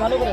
ভালো করে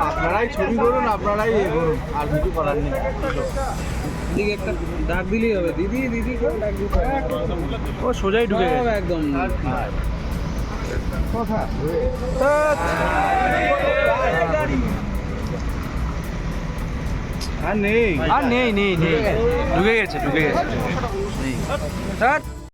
আপনারাই ছবি করুন আপনারাই এ করুন। আর কিছু করার নেই। দিকে একটা ডাক দিলেই হবে। দিদি। ও সোজাই ঢুকে একদম আর নেই। আর নেই নেই নেই। ঢুকে গেছে ঢুকে গেছে। নেই।